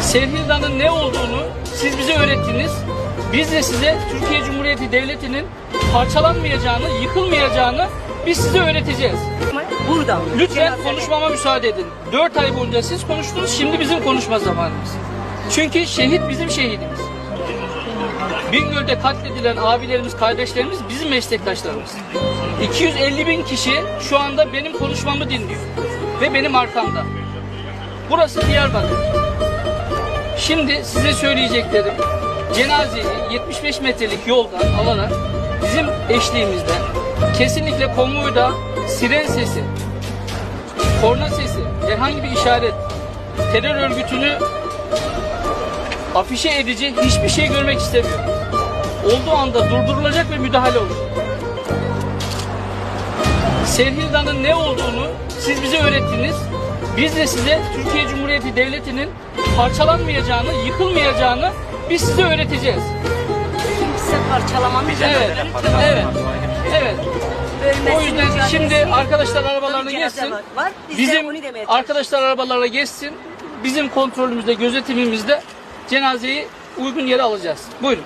Sevhilda'nın ne olduğunu siz bize öğrettiniz. Biz de size Türkiye Cumhuriyeti Devleti'nin parçalanmayacağını, yıkılmayacağını biz size öğreteceğiz. Burada. Lütfen konuşmama müsaade edin. 4 ay boyunca siz konuştunuz, şimdi bizim konuşma zamanımız. Çünkü şehit bizim şehidimiz. Bingöl'de katledilen abilerimiz, kardeşlerimiz bizim meslektaşlarımız. 250 bin kişi şu anda benim konuşmamı dinliyor. Ve benim arkamda. Burası Diyarbakır. Şimdi size söyleyeceklerim cenazeyi 75 metrelik yoldan alarak bizim eşliğimizde kesinlikle konvoyda siren sesi, korna sesi, herhangi bir işaret, terör örgütünü afişe edici hiçbir şey görmek istemiyorum. Olduğu anda durdurulacak ve müdahale olur. Sevhilda'nın ne olduğunu siz bize öğrettiniz. Biz de size Türkiye Cumhuriyeti Devleti'nin parçalanmayacağını, yıkılmayacağını biz size öğreteceğiz. Kimse parçalamamız Evet, evet, evet. O yüzden şimdi arkadaşlar arabalarına geçsin. Var. Biz Bizim onu demeye arkadaşlar arabalarına geçsin. Bizim kontrolümüzde, gözetimimizde cenazeyi uygun yere alacağız. Buyurun.